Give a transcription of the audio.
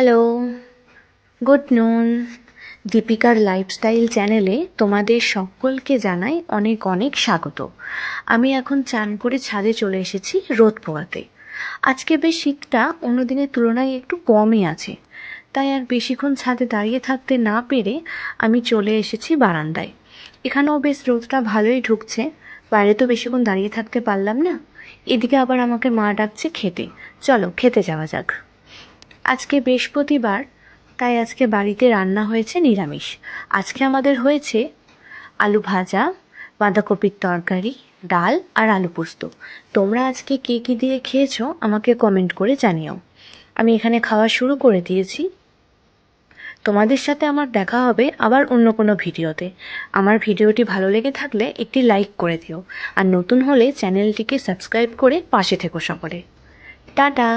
Hello good নুন দীপিকার lifestyle চ্যানেলে তোমাদের সকলকে জানাই অনেক অনেক স্বাগত। আমি এখন চান করে ছাদে চলে এসেছি রোদ পোয়াতে আজকে বেশ শীতটা অন্য দিনের তুলনায় একটু কমই আছে। তাই আর বেশিক্ষণ ছাদে দাঁড়িয়ে থাকতে না পেরে আমি চলে এসেছি বারান্দায়। এখানেও বেশ রোদটা ভালোই ঢুকছে। বাইরে তো বেশিক্ষণ দাঁড়িয়ে থাকতে পারলাম না। এদিকে আবার আমাকে মা ডাকছে খেতে। চলো, খেতে যাওয়া যাক। আজকে বৃহস্পতিবার, তাই আজকে বাড়িতে রান্না হয়েছে নিরামিষ। আজকে আমাদের হয়েছে আলু ভাজা, বাঁধাকপির তরকারি, ডাল আর আলু পোস্ত। তোমরা আজকে কে কী দিয়ে খেয়েছো আমাকে কমেন্ট করে জানিও। আমি এখানে খাওয়া শুরু করে দিয়েছি। তোমাদের সাথে আমার দেখা হবে আবার অন্য কোনো ভিডিওতে। আমার ভিডিওটি ভালো লেগে থাকলে একটি লাইক করে দিও। আর নতুন হলে চ্যানেলটিকে সাবস্ক্রাইব করে পাশে থেকো সকলে। টাটা!